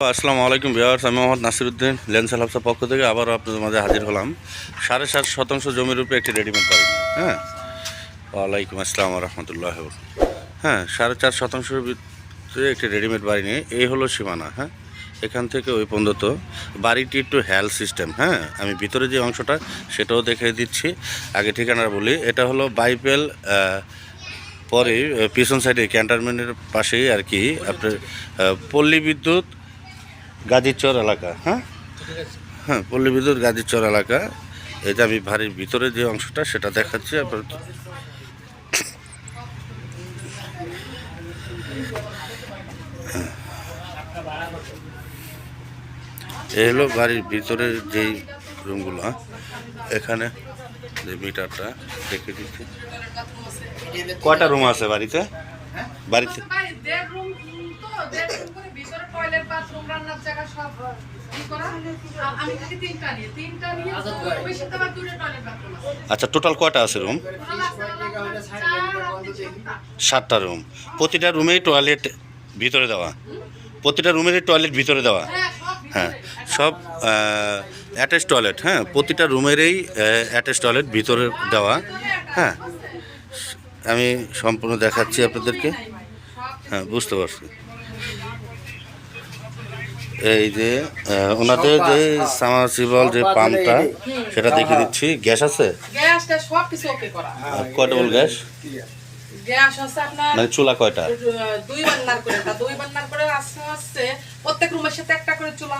আসসালামু আলাইকুম বিহার আমি মোহাম্মদ নাসিরুদ্দিন লেন্সাল হাফসা পক্ষ থেকে আবারও আপনাদের মাঝে হাজির হলাম। সাড়ে সাত শতাংশ জমির উপরে একটি রেডিমেড বাড়ি হ্যাঁ? ওয়ালাইকুম আসসালাম রহমতুল্লাহ হ্যাঁ সাড়ে চার শতাংশের ভিতরে একটি রেডিমেড বাড়ি নিয়ে, এই হলো সীমানা হ্যাঁ? এখান থেকে ওই পর্যন্ত। বাড়িটি একটু হ্যাল সিস্টেম হ্যাঁ? আমি ভিতরে যে অংশটা, সেটাও দেখে দিচ্ছি। আগে ঠিকানা বলি, এটা হলো বাইপেল পরে পিছন সাইডে ক্যান্টনমেন্টের পাশেই আর কি, আপনার পল্লী বিদ্যুৎ গাজীরচর এলাকা হ্যাঁ? হ্যাঁ পল্লী বিদ্যুৎ গাজীরচর এলাকা। এটা আমি বাড়ির ভিতরে যে অংশটা সেটা দেখাচ্ছি আপনার হ্যাঁ। এই হলো বাড়ির ভিতরের যেই রুমগুলো হ্যাঁ? এখানে যে মিটারটা দেখে দিচ্ছি। কটা রুম আছে বাড়িতে? বাড়িতে আচ্ছা টোটাল কয়টা আছে রুম সাতটা। রুম প্রতিটা রুমেই টয়লেট ভিতরে দেওয়া। প্রতিটা রুমেরই টয়লেট ভিতরে দেওয়া। হ্যাঁ। হ্যাঁ সব অ্যাটাচ টয়লেট হ্যাঁ প্রতিটা রুমেরই অ্যাটাচ টয়লেট ভিতরে দেওয়া। হ্যাঁ আমি সম্পূর্ণ দেখাচ্ছি আপনাদেরকে। হ্যাঁ বুঝতে পারছি। এই যে ওনাদের যে সামারসিবল যে পাম্পটা সেটা দেখে দিচ্ছি। গ্যাস আছে? কয় ডবল গ্যাস? মানে চুলা কয়টা? দুই বান্নার করে। দুই বান্নার করে আছে হচ্ছে প্রত্যেক রুমের সাথে একটা করে চুলা।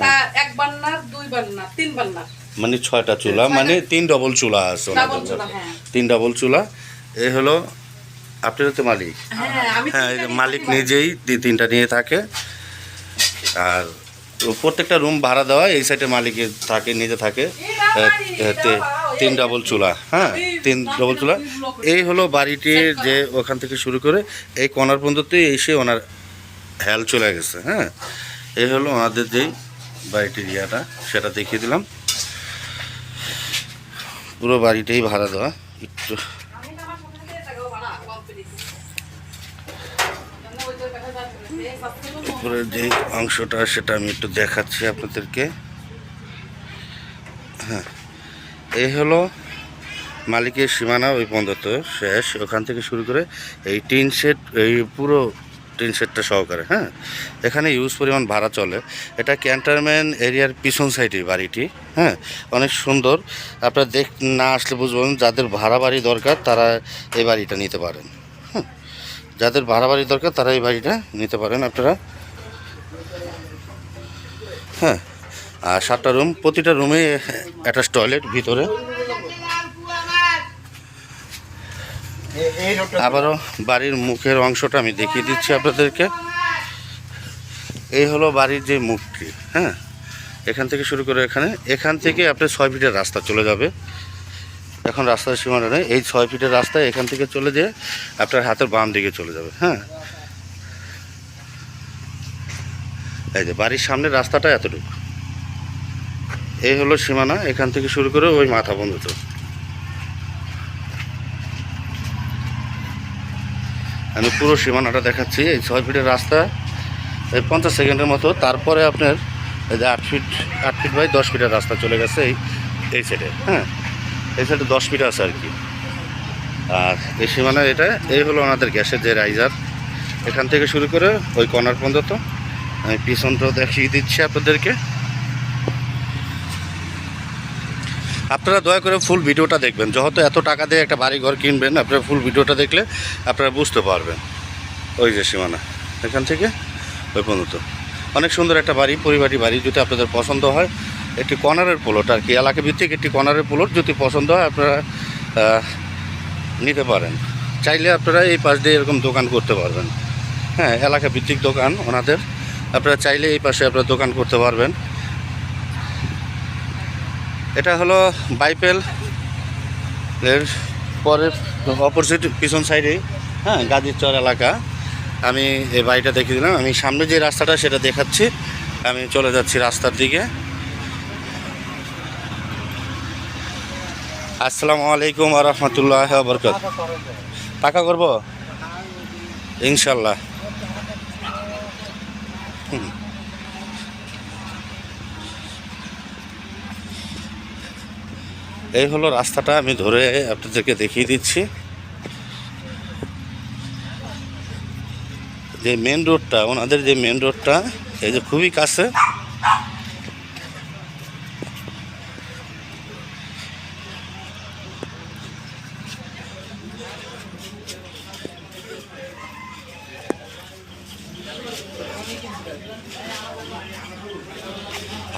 তা এক বান্নার দুই বান্নার তিন বান্নার। মানে ছয়টা চুলা মানে তিন ডবল চুলা আছে। হ্যাঁ। তিন ডবল চুলা। এই হলো আপনার তো মালিক। হ্যাঁ হ্যাঁ মালিক নিজেই তিনটা নিয়ে থাকে। আর প্রত্যেকটা রুম ভাড়া দেওয়া, এই সাইডে মালিকের থাকে, নিজে থাকে। তিন ডাবল চুলা হ্যাঁ তিন ডবল চুলা। এই হলো বাড়িটির যে ওখান থেকে শুরু করে এই কর্নার পর্যন্তই এসে ওনার হেল চলে গেছে হ্যাঁ। এই হলো ওনাদের যেই বাড়িটির ইয়াটা, সেটা দেখিয়ে দিলাম। পুরো বাড়িটাই ভাড়া দেওয়া, একটু আমি না আমার ফোন থেকে টাকাও ভাড়া কম পেয়েছি ওই যে দেখা যাচ্ছে এই সাবস্ক্রাইবার উপরের যে অংশটা, সেটা আমি একটু দেখাচ্ছি আপনাদেরকে। হ্যাঁ এই হলো মালিকের সীমানা ওই পর্যন্ত শেষ। ওখান থেকে শুরু করে এই টিন সেট এই পুরো টিন সেটটা সহকারে হ্যাঁ। এখানে ইউজ পরিমাণ ভাড়া চলে। এটা ক্যান্টারম্যান এরিয়ার পিছন সাইডে বাড়িটি হ্যাঁ। অনেক সুন্দর। আপনারা দেখ, না আসলে বুঝবেন, যাদের ভাড়া বাড়ি দরকার, তারা এই বাড়িটা নিতে পারেন। যাদের ভাড়া বাড়ি দরকার তারা এই বাড়িটা নিতে পারেন আপনারা। হ্যাঁ আর সাতটা রুম, প্রতিটা রুমে অ্যাটাচ টয়লেট ভিতরে। আবারও বাড়ির মুখের অংশটা আমি দেখিয়ে দিচ্ছি আপনাদেরকে। এই হলো বাড়ির যে মুখটি হ্যাঁ। এখান থেকে শুরু করে এখানে। এখান থেকে আপনার ছয় ফিটের রাস্তা চলে যাবে। এখন রাস্তার সীমানা নেই। এই ছয় ফিটের রাস্তা এখান থেকে চলে যেয়ে আপনার হাতের বাম দিকে চলে যাবে হ্যাঁ? এই যে বাড়ির সামনের রাস্তাটা এতটুকু। এই হলো সীমানা, এখান থেকে শুরু করে ওই মাথা পর্যন্ত আমি পুরো সীমানাটা দেখাচ্ছি, এই ছয় ফিটের রাস্তা, এই পঞ্চাশ সেকেন্ডের মতো। তারপরে আপনার এই যে আট ফিট আট ফিট বাই দশ ফিটের রাস্তা চলে গেছে এই এই সাইডে হ্যাঁ? এই সাইডে দশ ফিট আছে আর কি। আর এই সীমানা এটা, এই হলো ওনাদের গ্যাসের যে রাইজার এখান থেকে শুরু করে ওই কর্নার পর্যন্ত। আমি পিছনটাও দেখিয়ে দিচ্ছি আপনাদেরকে। আপনারা দয়া করে ফুল ভিডিওটা দেখবেন। যেহেতু এত টাকা দিয়ে একটা বাড়ি ঘর কিনবেন, আপনারা ফুল ভিডিওটা দেখলে আপনারা বুঝতে পারবেন। ওই যে সীমানা, এখান থেকে ওই পর্যন্ত। অনেক সুন্দর একটা বাড়ি, পরিবারী বাড়ি যদি আপনাদের পছন্দ হয় একটি কর্নারের প্লট আর কি এলাকা ভিত্তিক একটি কর্নারের প্লট যদি পছন্দ হয় আপনারা নিতে পারেন। চাইলে আপনারা এই পাশ দিয়ে এরকম দোকান করতে পারবেন। হ্যাঁ এলাকা ভিত্তিক দোকান ওনাদের। আপনারা চাইলে এই পাশে আপনারা দোকান করতে পারবেন। এটা হলো বাইপেল। এর পরের অপোজিট পিছন সাইডে হ্যাঁ গাজীরচর এলাকা। আমি এই বাড়িটা দেখিয়ে দিলাম। আমি সামনে যে রাস্তাটা সেটা দেখাচ্ছি। আমি চলে যাচ্ছি রাস্তার দিকে। আসসালামু আলাইকুম রহমতুল্লাহ বরকত টাকা করব? ইনশাল্লাহ এই হলো রাস্তাটা, আমি ধরে আপনাদেরকে দেখিয়ে দিচ্ছি। যে মেন রোডটা ওনাদের যে মেন রোডটা এই যে খুবই কাছে।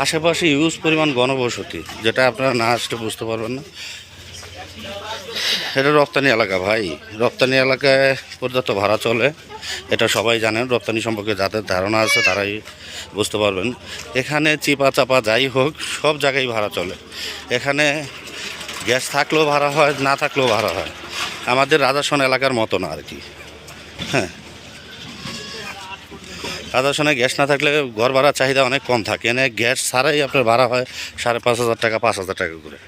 আশেপাশে ইউজ পরিমাণ গণবসতি, যেটা আপনারা না আসলে বুঝতে পারবেন না। এটা রপ্তানি এলাকা ভাই। রপ্তানি এলাকায় পর্যাপ্ত ভাড়া চলে, এটা সবাই জানেন। রপ্তানি সম্পর্কে যাদের ধারণা আছে তারাই বুঝতে পারবেন। এখানে চিপা চাপা যাই হোক, সব জায়গায় ভাড়া চলে। এখানে গ্যাস থাকলেও ভাড়া হয়, না থাকলেও ভাড়া হয়। আমাদের রাজাসন এলাকার মতো না আর কি। হ্যাঁ। রাজাসনে গ্যাস না থাকলে ঘর ভাড়ার চাহিদা অনেক কম থাকে। এনে গ্যাস ছাড়াই আপনার ভাড়া হয় সাড়ে পাঁচ হাজার টাকা, পাঁচ হাজার টাকা করে।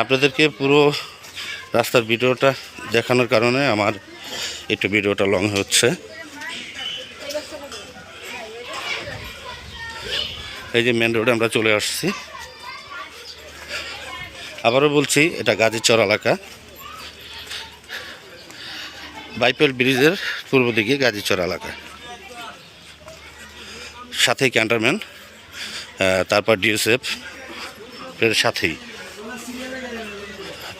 আপনাদেরকে পুরো রাস্তার ভিডিওটা দেখানোর কারণে আমার একটু ভিডিওটা লং হচ্ছে। এই যে মেন রোডে আমরা চলে আসছি। আবারও বলছি, এটা গাজীচর এলাকা। বাইপেল ব্রিজের পূর্ব দিকে গাজীচর এলাকা। সাথেই ক্যান্টারম্যান তারপর ডিএসএফ, এর সাথেই।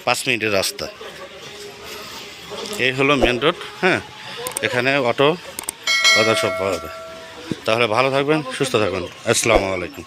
পাঁচ মিনিটের রাস্তা। এই হলো মেন রোড হ্যাঁ? এখানে অটো অটো সব পাওয়া যায়। তাহলে ভালো থাকবেন, সুস্থ থাকবেন। আসসালামু আলাইকুম।